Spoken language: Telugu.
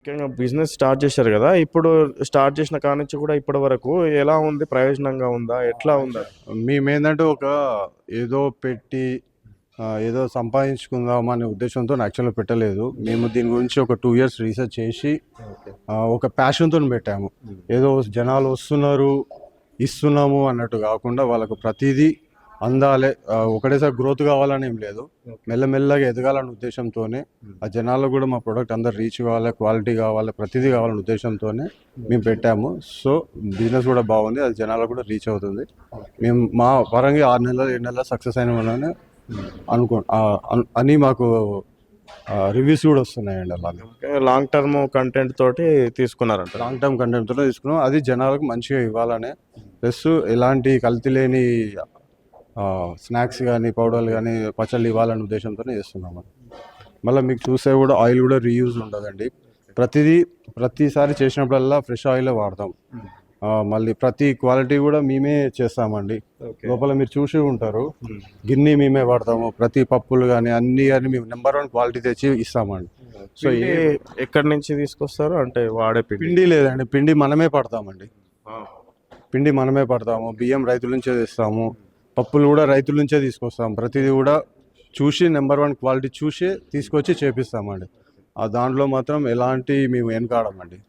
ముఖ్యంగా బిజినెస్ స్టార్ట్ చేశారు కదా ఇప్పుడు స్టార్ట్ చేసిన కాడ నుంచి కూడా ఇప్పటి వరకు ఎలా ఉంది? ప్రయోజనంగా ఉందా? ఎట్లా ఉందా? మేమేందంటే ఒక ఏదో పెట్టి ఆ, ఏదో సంపాదించుకుందాం అనే ఉద్దేశంతో యాక్చువల్గా పెట్టలేదు. మేము దీని గురించి ఒక టూ ఇయర్స్ రీసెర్చ్ చేసి ఆ, ఒక ప్యాషన్తో పెట్టాము. ఏదో జనాలు వస్తున్నారు ఇస్తున్నాము అన్నట్టు కాకుండా వాళ్ళకు ప్రతిదీ అందాలే ఒకటేసారి గ్రోత్ కావాలని ఏం లేదు. మెల్లమెల్లగా ఎదగాలనే ఉద్దేశంతోనే ఆ జనాలకు కూడా మా ప్రోడక్ట్ అందరు రీచ్ కావాలి క్వాలిటీ కావాలి ప్రతిదీ కావాలనే ఉద్దేశంతోనే మేము పెట్టాము. సో బిజినెస్ కూడా బాగుంది అది జనాలకు కూడా రీచ్ అవుతుంది. మేము మా పరంగా ఆరు నెలలు ఏడు నెలలు సక్సెస్ అయిన వల్లనే అనుకో అన్- మాకు రివ్యూస్ కూడా వస్తున్నాయండి అలాగే లాంగ్ టర్మ్ కంటెంట్ తోటి తీసుకున్నారంట. లాంగ్ టర్మ్ కంటెంట్తో తీసుకున్నాం. అది జనాలకు మంచిగా ఇవ్వాలనే. ప్లస్ ఎలాంటి కల్తీ లేని స్నాక్స్ కానీ పౌడర్లు కానీ పచ్చళ్ళు ఇవ్వాలనే ఉద్దేశంతోనే చేస్తున్నాము మళ్ళీ మీకు చూస్తే కూడా ఆయిల్ కూడా రీయూజ్ ఉండదండి. ప్రతిదీ ప్రతిసారి చేసినప్పుడల్లా ఫ్రెష్ ఆయిలే వాడతాం. మళ్ళీ ప్రతి క్వాలిటీ కూడా మేమే చేస్తామండి. లోపల మీరు చూసి ఉంటారు. గిన్నె మేమే వాడతాము. ప్రతి పప్పులు కానీ అన్ని కానీ మేము నెంబర్ వన్ క్వాలిటీ తెచ్చి ఇస్తామండి. సో ఏ ఎక్కడి నుంచి తీసుకొస్తారు? అంటే వాడే పిండి. పిండి లేదండి. పిండి మనమే పడతామండి. పిండి మనమే పడతాము. బియ్యం రైతుల నుంచే తెస్తాము. పప్పులు కూడా రైతుల నుంచే తీసుకొస్తాం. ప్రతిదీ కూడా చూసి నెంబర్ వన్ క్వాలిటీ చూసి తీసుకొచ్చి చేపిస్తామండి. ఆ దాంట్లో మాత్రం ఎలాంటి మేము వెనకాడమండి